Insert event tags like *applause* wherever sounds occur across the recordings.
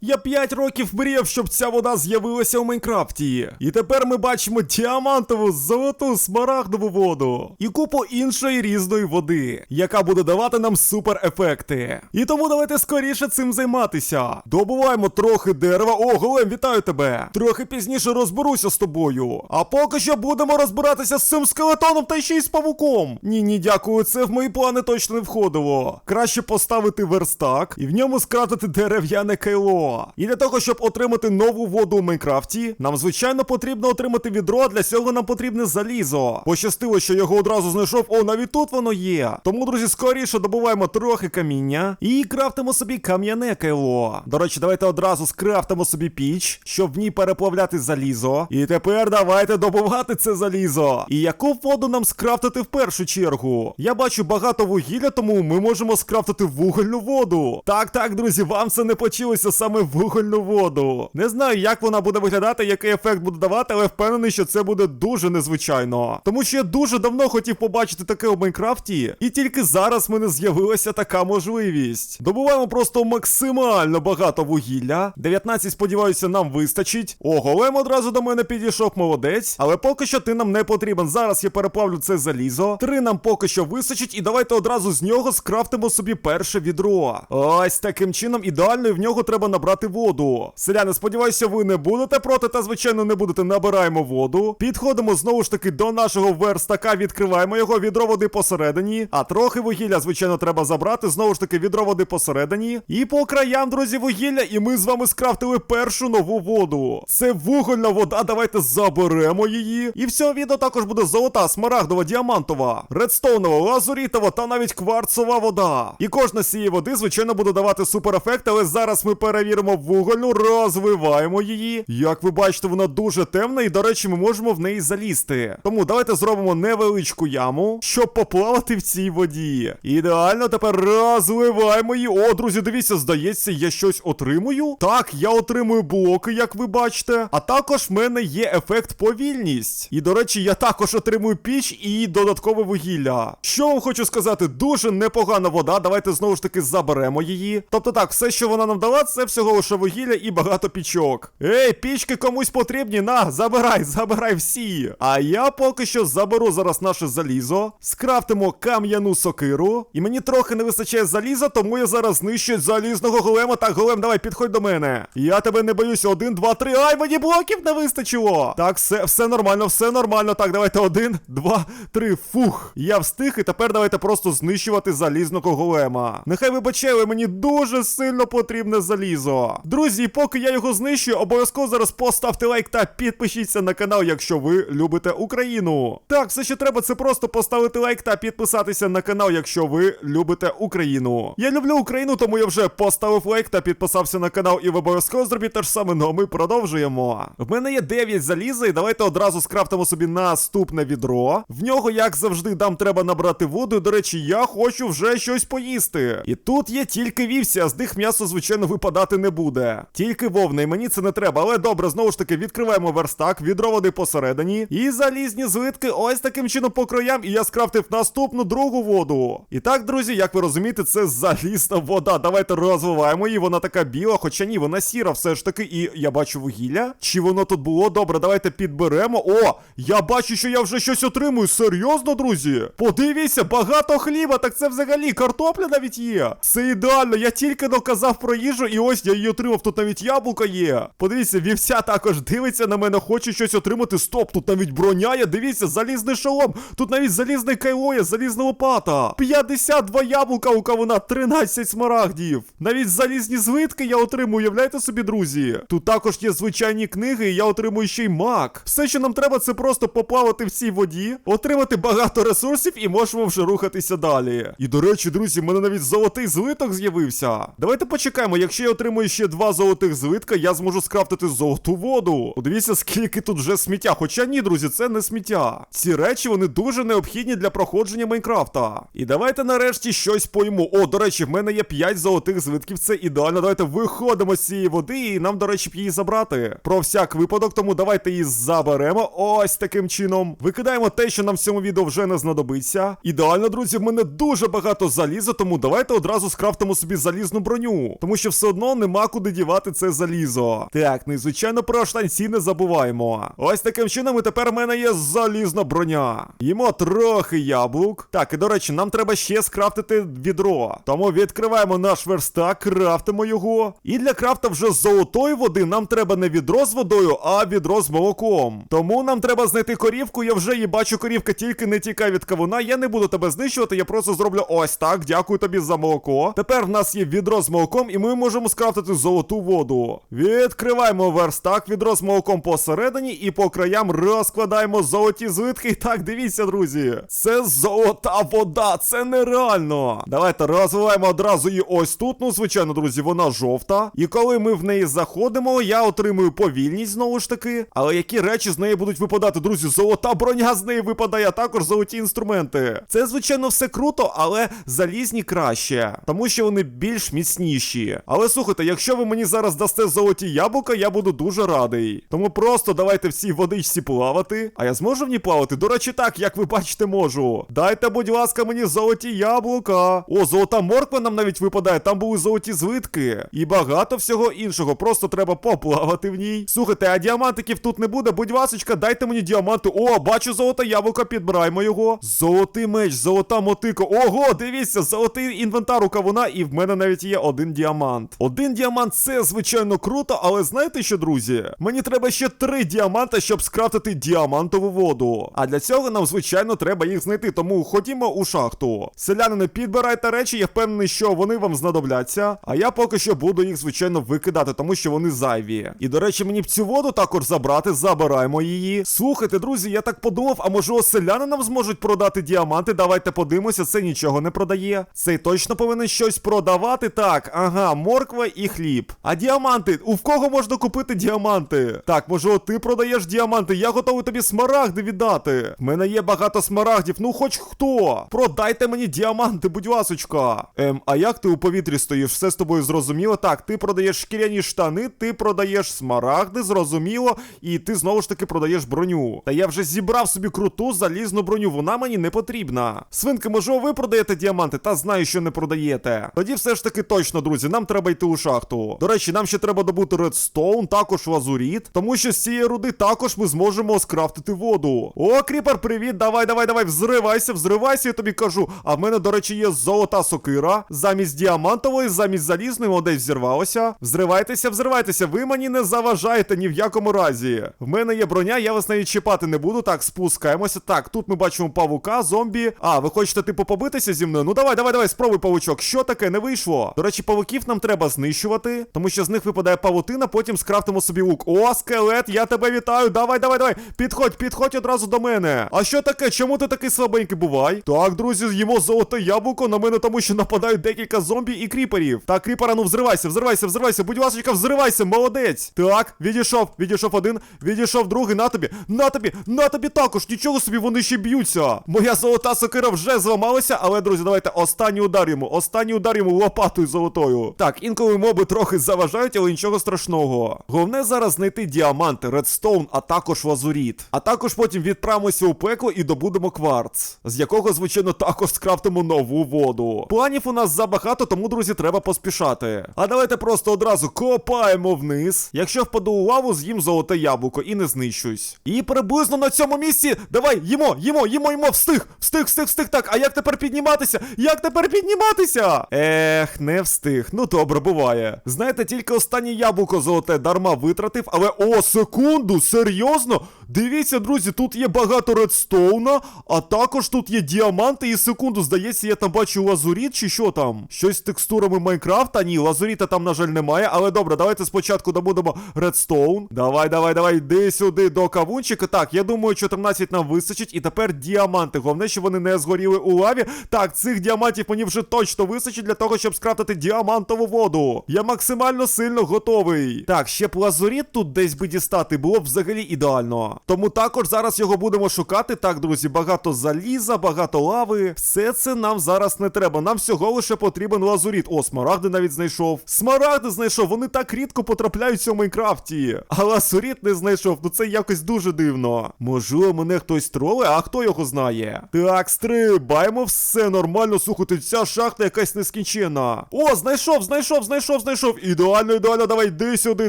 Я 5 років мріяв, щоб ця вода з'явилася у Майнкрафті. І тепер ми бачимо діамантову, золоту, смарагдову воду і купу іншої різної води, яка буде давати нам супер ефекти. І тому давайте скоріше цим займатися. Добуваємо трохи дерева. О, голем, вітаю тебе! Трохи пізніше розберуся з тобою. А поки що будемо розбиратися з цим скелетоном та ще й з павуком. Ні, ні, дякую, це в мої плани точно не входило. Краще поставити верстак і в ньому скратити дерев'яне кайло. І для того, щоб отримати нову воду у Майнкрафті, нам звичайно потрібно отримати відро, для цього нам потрібне залізо. Пощастило, що його одразу знайшов. О, навіть тут воно є. Тому, друзі, скоріше добуваємо трохи каміння і крафтимо собі кам'яне кайло. До речі, давайте одразу скрафтимо собі піч, щоб в ній переплавляти залізо. І тепер давайте добувати це залізо. І яку воду нам скрафтити в першу чергу? Я бачу багато вугілля, тому ми можемо скрафтити вугільну воду. Так, так, друзі, вам це не почилося саме вугільну воду. Не знаю, як вона буде виглядати, який ефект буде давати, але впевнений, що це буде дуже незвичайно. Тому що я дуже давно хотів побачити таке у Майнкрафті, і тільки зараз в мене з'явилася така можливість. Добуваємо просто максимально багато вугілля. 19, сподіваюся, нам вистачить. О, голем одразу до мене підійшов, молодець. Але поки що ти нам не потрібен. Зараз я переплавлю це залізо. Три нам поки що вистачить, і давайте одразу з нього скрафтимо собі перше відро. Ось таким чином ідеально, і в нього треба набрати воду. Селяни, сподіваюся, ви не будете проти, та звичайно не будете. Набираємо воду. Підходимо знову ж таки до нашого верстака, відкриваємо його відро води посередині. А трохи вугілля, звичайно, треба забрати. Знову ж таки, відро води посередині. І по краям, друзі, вугілля, і ми з вами скрафтили першу нову воду. Це вугільна вода. Давайте заберемо її. І всього відео також буде золота, смарагдова, діамантова, редстоунова, лазурітова та навіть кварцова вода. І кожна з цієї води, звичайно, буде давати супер ефект, але зараз ми перевіримо вугольну, розвиваємо її. Як ви бачите, вона дуже темна, і, до речі, ми можемо в неї залізти. Тому давайте зробимо невеличку яму, щоб поплавати в цій воді. Ідеально, тепер розливаємо її. О, друзі, дивіться, здається, я щось отримую. Так, я отримую блоки, як ви бачите. А також в мене є ефект повільність. І, до речі, я також отримую піч і додаткове вугілля. Що вам хочу сказати, дуже непогана вода. Давайте знову ж таки заберемо її. Тобто так, все, що вона нам дала, це всього лише вугілля і багато пічок. Ей, пічки комусь потрібні, на, забирай, забирай всі. А я поки що заберу зараз наше залізо, скрафтимо кам'яну сокиру. І мені трохи не вистачає заліза, тому я зараз знищу залізного голема. Так, голем, давай, підходь до мене. Я тебе не боюся. Один, два, три. Ай, мені блоків не вистачило. Так, все, все нормально, все нормально. Так, давайте один, два, три. Фух. Я встиг, і тепер давайте просто знищувати залізного голема. Нехай вибачає, але мені дуже сильно потрібне залізо. Друзі, поки я його знищую, обов'язково зараз поставте лайк та підпишіться на канал, якщо ви любите Україну. Так, все, що треба, це просто поставити лайк та підписатися на канал, якщо ви любите Україну. Я люблю Україну, тому я вже поставив лайк та підписався на канал, і ви обов'язково зробіть те ж саме. Ну а ми продовжуємо. В мене є 9 заліза, і давайте одразу скрафтимо собі наступне відро. В нього, як завжди, нам треба набрати воду. До речі, я хочу вже щось поїсти. І тут є тільки вівці, а з них м'ясо, звичайно, випадати не буде. Тільки вовна, і мені це не треба. Але добре, знову ж таки, відкриваємо верстак, відро води посередині. І залізні злитки ось таким чином по краям. І я скрафтив наступну другу воду. І так, друзі, як ви розумієте, це залізна вода. Давайте розвиваємо її. Вона така біла, хоча ні, вона сіра, все ж таки. І я бачу вугілля. Чи воно тут було? Добре, давайте підберемо. О, я бачу, що я вже щось отримую. Серйозно, друзі? Подивіться, багато хліба, так це взагалі картопля навіть є. Це ідеально. Я тільки доказав про їжу, і ось я її отримав. Тут навіть яблуко є. Подивіться, вівця також дивиться на мене, хоче щось отримати. Стоп, тут навіть броня є. Дивіться, залізний шолом. Тут навіть залізний кайло є, залізна лопата. 52 яблука у кавуна, 13 смарагдів. Навіть залізні звитки я отримую, уявляєте собі, друзі. Тут також є звичайні книги, і я отримую ще й мак. Все, що нам треба, це просто поплавати в цій воді, отримати багато ресурсів і можемо вже рухатися далі. І до речі, друзі, в мене навіть золотий злиток з'явився. Давайте почекаємо, якщо я отримую ще два золотих злитка, я зможу скрафтити золоту воду. Подивіться, скільки тут вже сміття. Хоча ні, друзі, це не сміття. Ці речі вони дуже необхідні для проходження Майнкрафта. І давайте нарешті щось пойму. О, до речі, в мене є 5 золотих злитків. Це ідеально. Давайте виходимо з цієї води, і нам, до речі, б її забрати. Про всяк випадок, тому давайте її заберемо. Ось таким чином. Викидаємо те, що нам в цьому відео вже не знадобиться. Ідеально, друзі, в мене дуже багато заліза, тому давайте одразу скрафтимо собі залізну броню. Тому що все одно не нема куди дівати це залізо. Так, ну і звичайно про штанці не забуваємо. Ось таким чином і тепер в мене є залізна броня. Їмо трохи яблук. Так, і до речі, нам треба ще скрафтити відро. Тому відкриваємо наш верстак, крафтимо його. І для крафта вже золотої води нам треба не відро з водою, а відро з молоком. Тому нам треба знайти корівку. Я вже її бачу, корівка, тільки не тікай від кавуна. Я не буду тебе знищувати, я просто зроблю ось так. Дякую тобі за молоко. Тепер в нас є відро з молоком, і ми можемо скрафтити золоту воду. Відкриваємо верстак, відро з молоком посередині, і по краям розкладаємо золоті злитки. І *laughs* так, дивіться, друзі. Це золота вода, це нереально. Давайте розвиваємо одразу її ось тут. Ну, звичайно, друзі, вона жовта. І коли ми в неї заходимо, я отримую повільність знову ж таки. Але які речі з неї будуть випадати, друзі? Золота броня з неї випадає, а також золоті інструменти. Це, звичайно, все круто, але залізні краще, тому що вони більш міцніші. Але слухайте, якщо ви мені зараз дасте золоті яблука, я буду дуже радий. Тому просто давайте в цій водичці плавати. А я зможу в ній плавати? До речі, так, як ви бачите, можу. Дайте, будь ласка, мені золоті яблука. О, золота морква нам навіть випадає. Там були золоті злитки. І багато всього іншого. Просто треба поплавати в ній. Слухайте, а діамантиків тут не буде. Будь ласочка, дайте мені діаманти. О, бачу золоте яблуко, підбираємо його. Золотий меч, золота мотика. Ого, дивіться, золотий інвентар у кавуна, і в мене навіть є один діамант. Один діамант це, звичайно, круто, але знаєте що, друзі? Мені треба ще три діаманта, щоб скрафтити діамантову воду. А для цього нам, звичайно, треба їх знайти. Тому ходімо у шахту. Селянини, підбирайте речі, я впевнений, що вони вам знадобляться. А я поки що буду їх, звичайно, викидати, тому що вони зайві. І до речі, мені б цю воду також забрати, забираємо її. Слухайте, друзі, я так подумав, а може оселяни нам зможуть продати діаманти? Давайте подивимося, це нічого не продає. Цей точно повинен щось продавати. Так, ага, морква і хліб. А діаманти, у в кого можна купити діаманти? Так, може, ти продаєш діаманти, я готовий тобі смарагди віддати. В мене є багато смарагдів, ну хоч хто. Продайте мені діаманти, будь ласочка. Ем, а як ти у повітрі стоїш? Все з тобою зрозуміло? Так, ти продаєш шкіряні штани, ти продаєш смарагди, зрозуміло, і ти знову ж таки продаєш броню. Та я вже зібрав собі круту залізну броню, вона мені не потрібна. Свинки, може, ви продаєте діаманти? Та знаю, що не продаєте. Тоді все ж таки точно, друзі, нам треба йти у шахту. До речі, нам ще треба добути редстоун, також лазуріт, тому що з цієї руди також ми зможемо скрафтити воду. О, кріпер, привіт! Давай, давай, давай, взривайся, взривайся, я тобі кажу. А в мене, до речі, є золота сокира. Замість діамантової, замість залізної, воно десь взірвалося. Взривайтеся, взривайтеся, ви мені не заважаєте ні в якому разі. В мене є броня, я вас навіть чіпати не буду. Так, спускаємося. Так, тут ми бачимо павука, зомбі. А, ви хочете типу побитися зі мною? Ну давай, давай, давай, спробуй павучок. Що таке? Не вийшло. До речі, павуків нам треба знищувати, тому що з них випадає павутина, потім скрафтимо собі лук. О, скелет, я тебе вітаю. Давай, давай, давай. Підходь, підходь одразу до мене. А що таке? Чому ти такий слабенький бувай? Так, друзі, з'їмо золоте яблуко на мене, тому що нападають декілька зомбі і кріперів. Так, кріпера, ну взривайся, взривайся, взривайся. Будь ласка, взривайся, молодець. Так, відійшов, відійшов один, відійшов другий. На тобі, на тобі, на тобі також. Нічого собі, вони ще б'ються. Моя золота сокира вже зламалася, але, друзі, давайте останній удар йому. Останній удар йому лопатою золотою. Так, інколи моби трохи заважають, але нічого страшного. Головне зараз знайти діаманти, редстоун, а також лазуріт. А також потім відправимося у пекло і добудемо кварц, з якого, звичайно, також скрафтимо нову воду. Планів у нас забагато, тому, друзі, треба поспішати. А давайте просто одразу копаємо вниз. Якщо впаду у лаву, з'їм золоте яблуко і не знищусь. І приблизно на цьому місці. Давай, їмо, їмо, їмо, їмо, встиг, встиг, встиг, встиг. Так, а як тепер підніматися? Як тепер підніматися? Ех, не встиг. Ну добре, буває. Знаєте, тільки останнє яблуко золоте дарма витратив, але о, секунду, серйозно? Дивіться, друзі, тут є багато редстоуна, а також тут є діаманти і секунду, здається, я там бачу лазуріт чи що там? Щось з текстурами Майнкрафта? Ні, лазуріта там, на жаль, немає. Але добре, давайте спочатку добудемо редстоун. Давай, давай, давай, йди сюди до кавунчика. Так, я думаю, 14 нам вистачить. І тепер діаманти. Головне, що вони не згоріли у лаві. Так, цих діамантів мені вже точно вистачить для того, щоб скрафтити діамантову воду. Я максимально сильно готовий. Так, ще б лазуріт тут десь би дістати, було взагалі ідеально. Тому також зараз його будемо шукати. Так, друзі, багато заліза, багато лави. Все це нам зараз не треба. Нам всього лише потрібен лазуріт. О, смарагди навіть знайшов. Смарагди знайшов, вони так рідко потрапляються у Майнкрафті. А лазуріт не знайшов. Ну це якось дуже дивно. Можливо, мене хтось троле, а хто його знає? Так, стрибаємо, все нормально. Слухайте, ця шахта якась нескінчена. О, знайшов, знайшов, знайшов, знайшов. Ідеально, ідеально, давай, йди сюди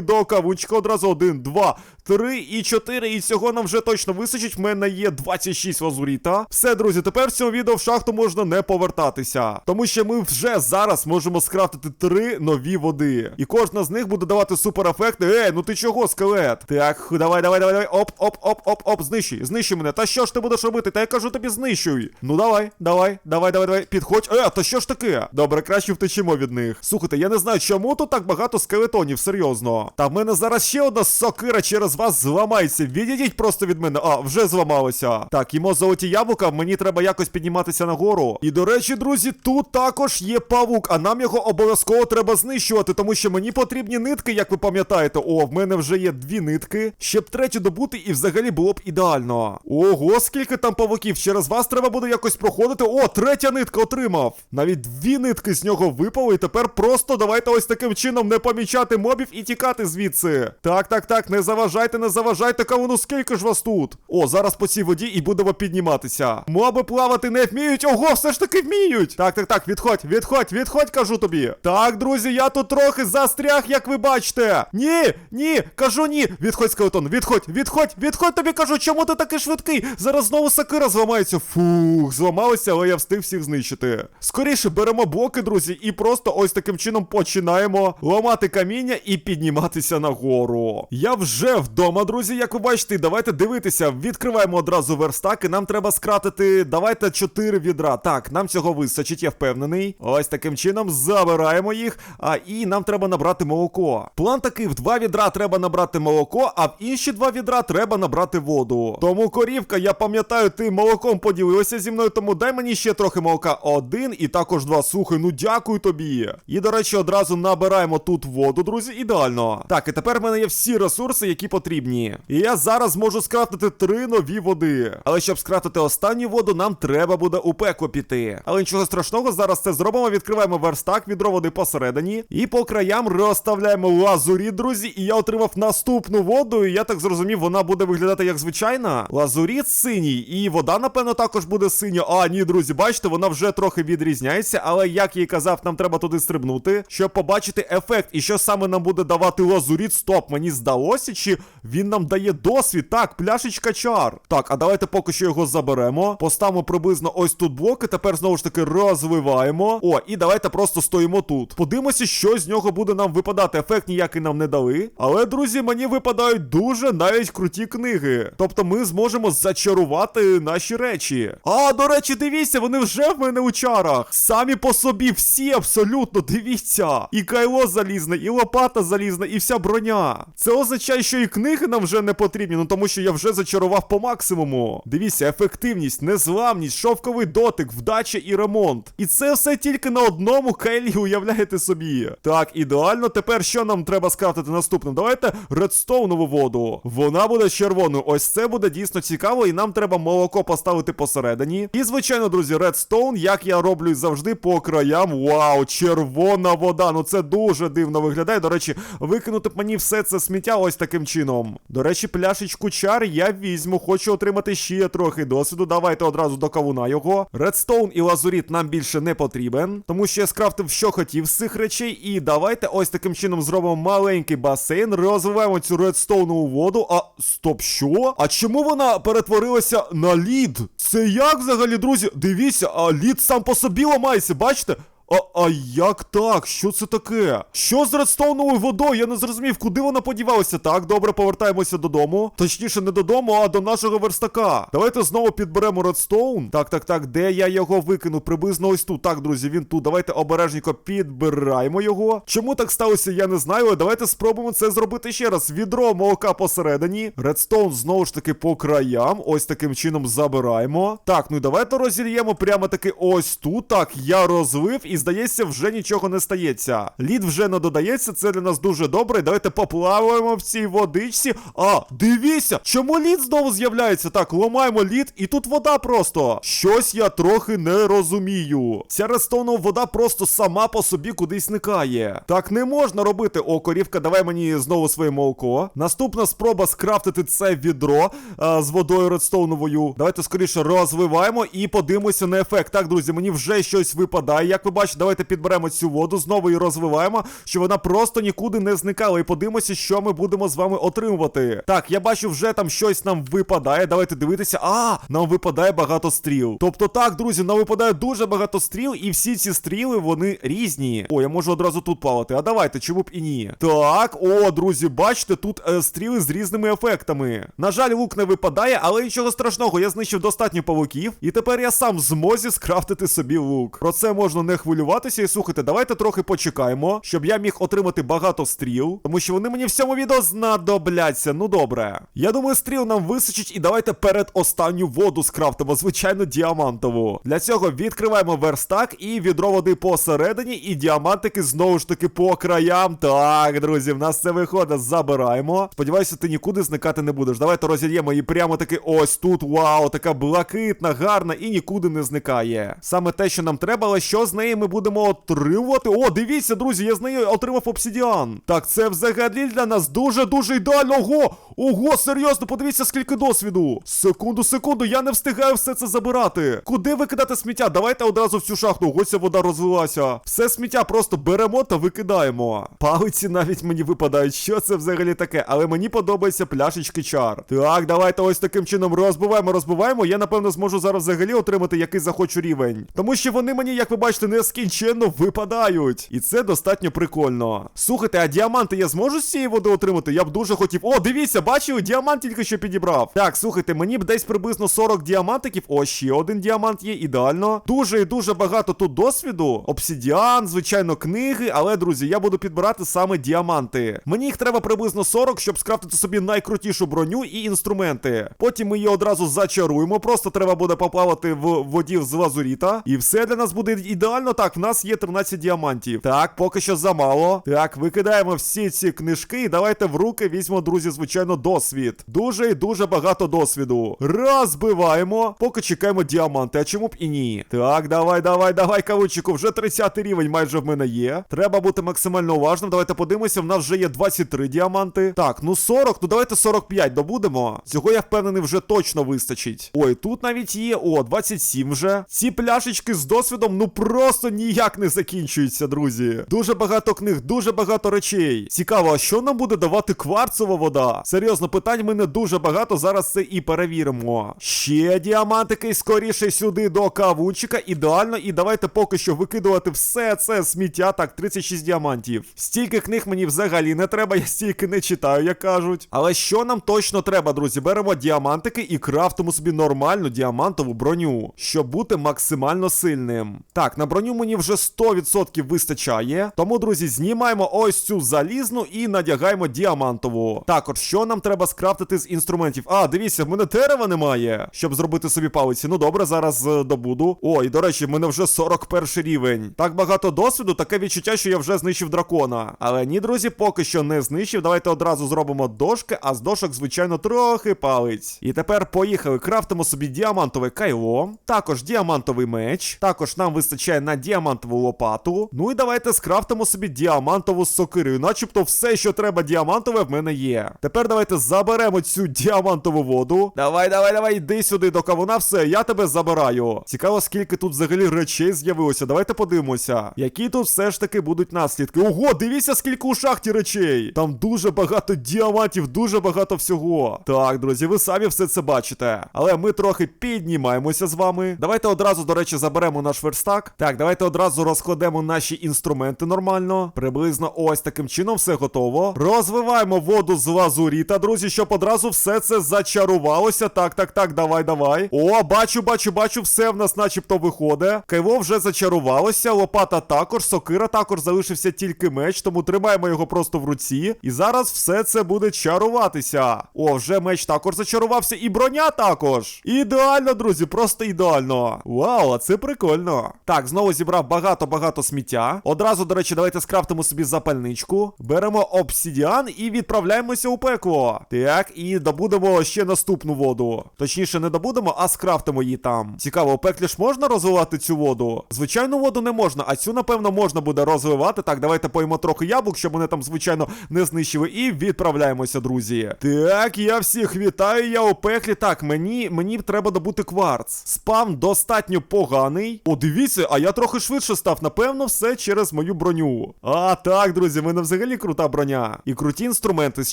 до кавунчика одразу. Один, два, три і чотири. І цього нам вже точно вистачить. В мене є 26 лазуріта. Все, друзі, тепер в цьому відео в шахту можна не повертатися. Тому що ми вже зараз можемо скрафтити три нові води. І кожна з них буде давати супер ефекти. Ей, ну ти чого, скелет? Так, давай, давай, давай, давай. Оп, оп, оп, оп, оп, знищуй, знищуй мене. Та що ж ти будеш робити? Та я кажу тобі знищуй. Ну давай, давай, давай, давай, давай. Підходь. Е, та що ж таке? Добре, краще втечемо від них. Слухайте, я не знаю, чому тут так багато скелетонів, серйозно. Та в мене зараз ще одна сокира через вас зламається. Відійдіть просто від мене. А, вже зламалося. Так, їмо золоті яблука, мені треба якось підніматися нагору. І до речі, друзі, тут також є павук, а нам його обов'язково треба знищувати, тому що мені потрібні нитки, як ви пам'ятаєте. О, в мене вже є дві нитки. Ще б третю добути, і взагалі було б ідеально. Ого, скільки там павуків. Через вас треба буде якось проходити. О, третя нитка отримав. Навіть дві нитки з нього випали, і тепер просто давайте ось таким чином не помічати мобів і тікати звідси. Так, так, так, не заважайте, не заважайте, кавуну, скільки ж вас тут? О, зараз по цій воді і будемо підніматися. Моби плавати не вміють. Ого, все ж таки вміють. Так, так, так, відходь, відходь, відходь, кажу тобі. Так, друзі, я тут трохи застряг, як ви бачите. Ні, ні, кажу ні. Відходь, скелетон, відходь, відходь, відходь тобі кажу, чому ти такий швидкий? Зараз знову сакира зламається. Фух, зламалося, але я встиг всіх знищити. Скоріше беремо блоки, друзі, і просто ось таким чином починаємо ламати каміння і підніматися нагору. Я вже вдома, друзі, як ви бачите, давайте дивитися. Відкриваємо одразу верстак, і нам треба скратити. Давайте 4 відра. Так, нам цього вистачить, я впевнений. Ось таким чином забираємо їх. А і нам треба набрати молоко. План такий: в два відра треба набрати молоко, а в інші два відра треба набрати воду. Тому корівка, я пам'ятаю, ти молоком поділилася зі мною, тому дай мені ще трохи молока. Один і також два. Слухай, ну дякую тобі. І до речі, одразу набираємо тут воду, друзі. Ідеально. Так, і тепер в мене є всі ресурси, які потрібні. І я зараз можу скрафтити три нові води. Але щоб скрафтити останню воду, нам треба буде у пекло піти. Але нічого страшного, зараз це зробимо. Відкриваємо верстак, відро води посередині. І по краям розставляємо лазурі, друзі. І я отримав наступну воду. І я так зрозумів, вона буде виглядати як звичайна. Лазуріт синій, і вода, напевно, також буде синя. А, ні, друзі, бачите, вона вже трохи відрізняється. Але як і казав, нам треба туди стрибнути, щоб побачити ефект. І що саме нам буде давати лазуріт. Стоп, мені здалося, чи він нам дає досвід. Так, пляшечка чар. Так, а давайте поки що його заберемо. Поставимо приблизно ось тут блоки. Тепер знову ж таки розвиваємо. О, і давайте просто стоїмо тут. Подивимося, що з нього буде нам випадати. Ефект ніякий нам не дали. Але, друзі, мені випадають дуже навіть круті книги. Тобто ми зможемо зачарувати наші речі. А, до речі, дивіться, вони вже в мене у чарах. Самі по собі, всі абсолютно, дивіться. І кайло залізне, і лопата залізна, і вся броня. Це означає, що і книги нам вже не потрібні, ну тому що я вже зачарував по максимуму. Дивіться, ефективність, незламність, шовковий дотик, вдача і ремонт. І це все тільки на одному кайлі, уявляєте собі. Так, ідеально. Тепер що нам треба скрафтити наступним? Давайте редстоунову воду. Вона буде червоною. Ось це буде дійсно цікаво, і нам треба молоко поставити посередині. І, звичайно, друзі, редстоун, як я роблю завжди по краям. Вау, червона вода. Ну це дуже дивно виглядає. До речі, викинути мені все це сміття ось таким чином. До речі, пляшечку чар я візьму, хочу отримати ще трохи досвіду. Давайте одразу до кавуна його. Редстоун і лазуріт нам більше не потрібен, тому що я скрафтив, що хотів з цих речей. І давайте ось таким чином зробимо маленький басейн, розвиваємо цю редстоунову воду. А стоп, що? А чому вона перетворилася на лід? Це як взагалі, друзі? Дивіться, а лід сам по собі ламається, бачите? А, а як так? Що це таке? Що з редстоуновою водою? Я не зрозумів, куди вона подівалася. Так, добре, повертаємося додому. Точніше, не додому, а до нашого верстака. Давайте знову підберемо редстоун. Так, так, так, де я його викину? Приблизно ось тут. Так, друзі, він тут. Давайте обережненько підбираємо його. Чому так сталося, я не знаю. Давайте спробуємо це зробити ще раз. Відро молока посередині. Редстоун знову ж таки по краям. Ось таким чином забираємо. Так, ну і давайте розільємо прямо таки ось тут. Так, я розлив і здається, вже нічого не стається. Лід вже не додається, це для нас дуже добре. Давайте поплаваємо в цій водичці. А, дивіться, чому лід знову з'являється? Так, ламаємо лід, і тут вода просто. Щось я трохи не розумію. Ця рестонова вода просто сама по собі кудись зникає. Так не можна робити. О, корівка, давай мені знову своє молоко. Наступна спроба скрафтити це відро а, з водою редстоуновою. Давайте скоріше розвиваємо і подивимося на ефект. Так, друзі, мені вже щось випадає, як ви бачите. Краще давайте підберемо цю воду, знову її розвиваємо, щоб вона просто нікуди не зникала. І подивимося, що ми будемо з вами отримувати. Так, я бачу, вже там щось нам випадає. Давайте дивитися. А, нам випадає багато стріл. Тобто, так, друзі, нам випадає дуже багато стріл, і всі ці стріли вони різні. О, я можу одразу тут плавати. А давайте, чому б і ні. Так, о, друзі, бачите, тут е, стріли з різними ефектами. На жаль, лук не випадає, але нічого страшного, я знищив достатньо павуків, і тепер я сам в змозі скрафтити собі лук. Про це можна не хвилюватися. І слухайте, давайте трохи почекаємо, щоб я міг отримати багато стріл, тому що вони мені в цьому відео знадобляться. Ну добре. Я думаю, стріл нам височить, і давайте перед останню воду скрафтимо, звичайно, діамантову. Для цього відкриваємо верстак і відро води посередині, і діамантики знову ж таки по краям. Так, друзі, в нас це виходить. Забираємо. Сподіваюся, ти нікуди зникати не будеш. Давайте розір'ємо її прямо таки ось тут. Вау, така блакитна, гарна і нікуди не зникає. Саме те, що нам треба, але що з неї ми будемо отримувати? О, дивіться, друзі, я з нею отримав обсидіан. Так, це взагалі для нас дуже-дуже ідеально. Ого! Ого, серйозно, подивіться, скільки досвіду. Секунду, секунду, я не встигаю все це забирати. Куди викидати сміття? Давайте одразу в цю шахту. Ось ця вода розвилася. Все сміття просто беремо та викидаємо. Палиці навіть мені випадають. Що це взагалі таке? Але мені подобається пляшечки чар. Так, давайте ось таким чином розбиваємо, розбиваємо. Я напевно зможу зараз взагалі отримати який захочу рівень. Тому що вони мені, як ви бачите, нескінченно випадають. І це достатньо прикольно. Слухайте, а діаманти я зможу з цієї води отримати? Я б дуже хотів. О, дивіться, бачили, діамант тільки що підібрав. Так, слухайте, мені б десь приблизно 40 діамантиків. О, ще один діамант є, ідеально. Дуже і дуже багато тут досвіду. Обсидіан, звичайно, книги. Але, друзі, я буду підбирати саме діаманти. Мені їх треба приблизно 40, щоб скрафтити собі найкрутішу броню і інструменти. Потім ми її одразу зачаруємо. Просто треба буде поплавати в воді з лазуріта. І все для нас буде ідеально. Так, в нас є 13 діамантів. Так, поки що замало. Так, викидаємо всі ці книжки. І давайте в руки візьмемо, друзі, звичайно, досвід. Дуже і дуже багато досвіду. Розбиваємо. Поки чекаємо діаманти. А чому б і ні? Так, давай, давай, давай, кавучику. Вже 30 рівень майже в мене є. Треба бути максимально уважним. Давайте подивимося. В нас вже є 23 діаманти. Так, ну 40, ну давайте 45 добудемо. Цього я впевнений, вже точно вистачить. Ой, тут навіть є. О, 27 вже. Ці пляшечки з досвідом, ну просто ніяк не закінчуються, друзі. Дуже багато книг, дуже багато речей. Цікаво, а що нам буде давати кварцова вода? Серйозно, питань мене дуже багато. Зараз це і перевіримо. Ще діамантики скоріше сюди до кавунчика. Ідеально, і давайте поки що викидувати все це сміття. Так, 36 діамантів. Стільки книг мені взагалі не треба, *laughs* я стільки не читаю, як кажуть. Але що нам точно треба, друзі? Беремо діамантики і крафтимо собі нормальну діамантову броню, щоб бути максимально сильним. Так, на броню мені вже 100% вистачає. Тому, друзі, знімаємо ось цю залізну і надягаємо діамантову. Також, що нам треба скрафтити з інструментів? А, дивіться, в мене дерева немає, щоб зробити собі палиці. Ну добре, зараз е, добуду. О, і до речі, в мене вже 41 рівень. Так багато досвіду, таке відчуття, що я вже знищив дракона. Але ні, друзі, поки що не знищив. Давайте одразу зробимо дошки, а з дошок, звичайно, трохи палиць. І тепер поїхали. Крафтимо собі діамантове кайло, також діамантовий меч. Також нам вистачає на діамантову лопату. Ну і давайте скрафтимо собі діамантову сокиру. Начебто все, що треба діамантове, в мене є. Тепер давайте заберемо цю діамантову воду. Давай, давай, давай, йди сюди до кавуна, все, я тебе забираю. Цікаво, скільки тут взагалі речей з'явилося. Давайте подивимося, які тут все ж таки будуть наслідки. Ого, дивіться, скільки у шахті речей. Там дуже багато діамантів, дуже багато всього. Так, друзі, ви самі все це бачите. Але ми трохи піднімаємося з вами. Давайте одразу, до речі, заберемо наш верстак. Так, давайте одразу розкладемо наші інструменти нормально. Приблизно ось таким чином все готово. Розвиваємо воду з лазуріта, друзі, щоб одразу все це зачарувалося. Так, так, так, давай, давай. О, бачу, бачу, бачу, все в нас начебто виходить. Кайво вже зачарувалося, лопата також, сокира також залишився тільки меч, тому тримаємо його просто в руці. І зараз все це буде чаруватися. О, вже меч також зачарувався, і броня також. Ідеально, друзі, просто ідеально. Вау, а це прикольно. Так, знову зібрав багато-багато сміття. Одразу, до речі, давайте скрафтимо собі запальничку. Беремо обсидіан і відправляємося у пекло. Так, і добудемо ще наступну воду. Точніше, не добудемо, а скрафтимо її там. Цікаво, у пеклі ж можна розвивати цю воду? Звичайну воду не можна, а цю, напевно, можна буде розвивати. Так, давайте поїмо трохи яблук, щоб вони там, звичайно, не знищили. І відправляємося, друзі. Так, я всіх вітаю, я у пеклі. Так, мені мені треба добути кварц. Спам достатньо поганий. О, дивіться, а я трохи трохи швидше став. Напевно, все через мою броню. А так, друзі, в мене взагалі крута броня. І круті інструменти з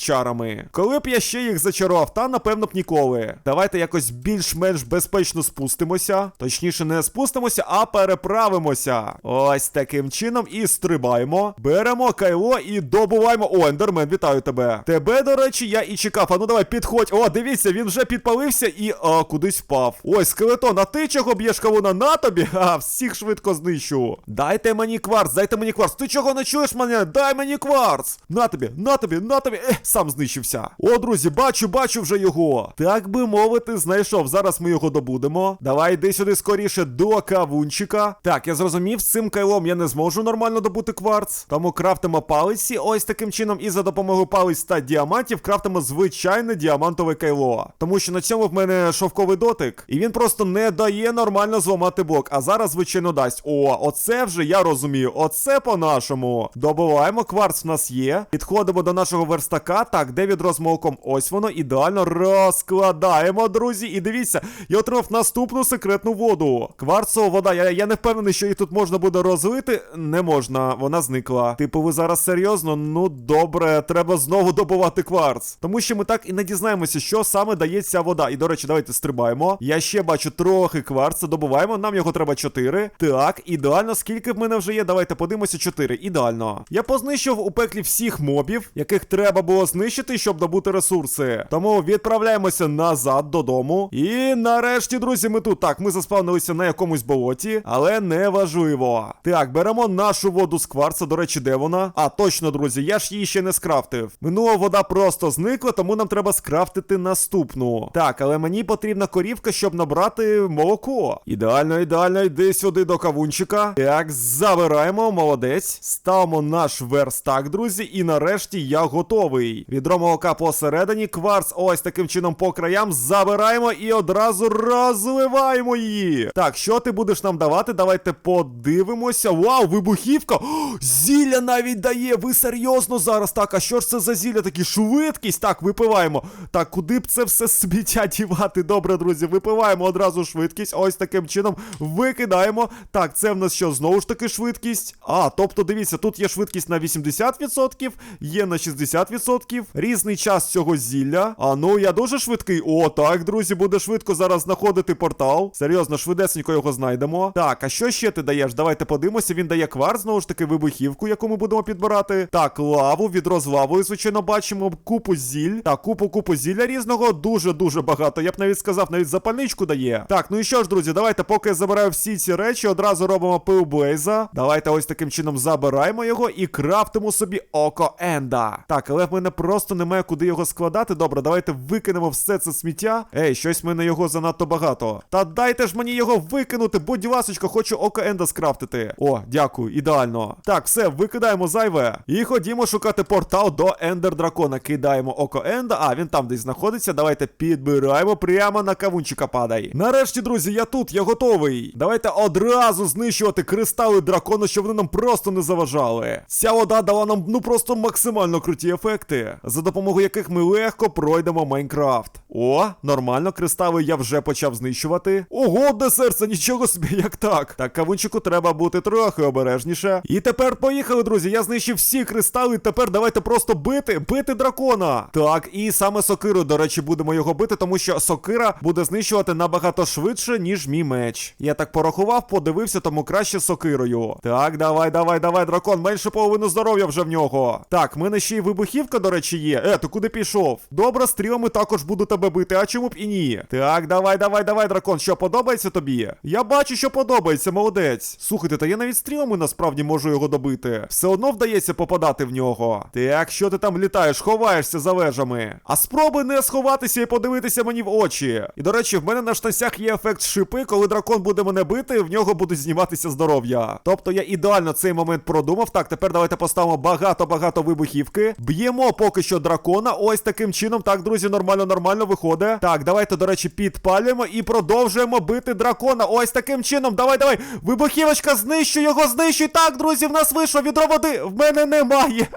чарами. Коли б я ще їх зачарував, та напевно б ніколи. Давайте якось більш-менш безпечно спустимося. Точніше, не спустимося, а переправимося. Ось таким чином і стрибаємо. Беремо кайло і добуваємо. О, ендермен, вітаю тебе. Тебе, до речі, я і чекав. А ну давай, підходь. О, дивіться, він вже підпалився і а, кудись впав. Ой, скелетон, а ти чого б'єш кавуна на тобі? *laughs* А, всіх швидко знищу. Дайте мені кварц, дайте мені кварц. Ти чого не чуєш мене? Дай мені кварц. На тобі, на тобі, на тобі. Ех, сам знищився. О, друзі, бачу, бачу вже його. Так би мовити, знайшов. Зараз ми його добудемо. Давай йди сюди скоріше до кавунчика. Так, я зрозумів, з цим кайлом я не зможу нормально добути кварц. Тому крафтимо палиці ось таким чином, і за допомогою палиць та діамантів крафтимо звичайне діамантове кайло. Тому що на цьому в мене шовковий дотик, і він просто не дає нормально зламати блок. А зараз, звичайно, дасть. О, оце вже я розумію. Оце по-нашому. Добуваємо, кварц в нас є. Підходимо до нашого верстака. Так, де відро з молоком? Ось воно ідеально розкладаємо, друзі. І дивіться, я отримав наступну секретну воду. Кварцова вода. Я, я не впевнений, що її тут можна буде розлити. Не можна, вона зникла. Типу, ви зараз серйозно? Ну добре, треба знову добувати кварц. Тому що ми так і не дізнаємося, що саме дає ця вода. І до речі, давайте стрибаємо. Я ще бачу трохи кварцу, добуваємо. Нам його треба 4. Так, ідеально. Скільки в мене вже є? Давайте подивимося. 4. Ідеально. Я познищив у пеклі всіх мобів, яких треба було знищити, щоб добути ресурси. Тому відправляємося назад додому. І нарешті, друзі, ми тут. Так, ми заспавнилися на якомусь болоті, але не важливо. Так, беремо нашу воду з кварца. До речі, де вона? А, точно, друзі, я ж її ще не скрафтив. Минула вода просто зникла, тому нам треба скрафтити наступну. Так, але мені потрібна корівка, щоб набрати молоко. Ідеально, ідеально, йди сюди до кавунчика. Так, забираємо, молодець. Ставимо наш верстак, друзі, і нарешті я готовий. Відро молока посередині, кварц ось таким чином по краям. Забираємо і одразу розливаємо її. Так, що ти будеш нам давати? Давайте подивимося. Вау, вибухівка! О, зілля навіть дає. Ви серйозно зараз? Так, а що ж це за зілля? Такі швидкість. Так, випиваємо. Так, куди б це все сміття дівати? Добре, друзі, випиваємо одразу швидкість. Ось таким чином викидаємо. Так, це в нас що? Знову ж таки швидкість. А, тобто, дивіться, тут є швидкість на 80%, є на 60%. Різний час цього зілля. А ну, я дуже швидкий. О, так, друзі, буде швидко зараз знаходити портал. Серйозно, швидесенько його знайдемо. Так, а що ще ти даєш? Давайте подивимося. Він дає кварц, знову ж таки, вибухівку, яку ми будемо підбирати. Так, лаву, відро з лавою, звичайно, бачимо. Купу зіль. Так, купу купу зілля різного. Дуже-дуже багато. Я б навіть сказав, навіть запальничку дає. Так, ну і що ж, друзі, давайте, поки я забираю всі ці речі, одразу робимо пил Блейза. Давайте ось таким чином забираємо його і крафтимо собі око Енда. Так, але в мене просто немає куди його складати. Добре, давайте викинемо все це сміття. Ей, щось в мене його занадто багато. Та дайте ж мені його викинути, будь ласочка, хочу око Енда скрафтити. О, дякую, ідеально. Так, все, викидаємо зайве. І ходімо шукати портал до Ендер Дракона. Кидаємо око Енда. А, він там десь знаходиться. Давайте підбираємо прямо на кавунчика падай. Нарешті, друзі, я тут, я готовий. Давайте одразу знищувати кристали дракона, щоб вони нам просто не заважали. Ця вода дала нам ну просто максимально круті ефекти, за допомогою яких ми легко пройдемо Майнкрафт. О, нормально, кристали я вже почав знищувати. Ого, де серце, нічого собі, як так. Так, кавунчику треба бути трохи обережніше. І тепер поїхали, друзі. Я знищив всі кристали. Тепер давайте просто бити, бити дракона. Так, і саме сокиру, до речі, будемо його бити, тому що сокира буде знищувати набагато швидше, ніж мій меч. Я так порахував, подивився, тому краще сокирою. Так, давай, давай, давай, дракон, менше половини здоров'я вже в нього. Так, в мене ще й вибухівка, до речі, є. Е, ти куди пішов? Добре, стрілами також буду тебе бити, а чому б і ні? Так, давай, давай, давай, дракон. Що подобається тобі? Я бачу, що подобається, молодець. Слухайте, та я навіть стрілами насправді можу його добити. Все одно вдається попадати в нього. Так, що ти там літаєш, ховаєшся за вежами. А спробуй не сховатися і подивитися мені в очі. І до речі, в мене на штанцях є ефект шипи, коли дракон буде мене бити, в нього будуть зніматися здоров'я. Тобто я ідеально цей момент продумав. Так, тепер давайте поставимо багато-багато вибухівки. Б'ємо поки що дракона. Ось таким чином. Так, друзі, нормально, нормально виходить. Так, давайте, до речі, підпалюємо і продовжуємо бити дракона. Ось таким чином. Давай, давай. Вибухівочка, знищу його, знищуй. Так, друзі, в нас вийшло відро води. В мене немає.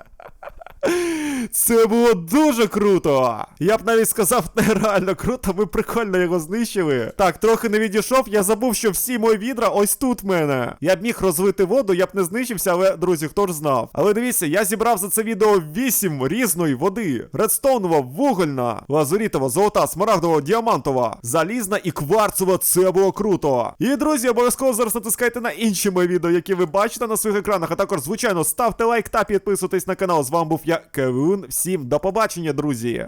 Це було дуже круто. Я б навіть сказав, нереально круто, ви прикольно його знищили. Так, трохи не відійшов, я забув, що всі мої відра ось тут в мене. Я б міг розлити воду, я б не знищився, але, друзі, хто ж знав. Але дивіться, я зібрав за це відео 8 різної води: редстоунова, вугольна, лазурітова, золота, смарагдова, діамантова, залізна і кварцова. Це було круто. І друзі, обов'язково зараз натискайте на інші мої відео, які ви бачите на своїх екранах. А також, звичайно, ставте лайк та підписуйтесь на канал. З вами був я, Кевун. Всім до побачення, друзі.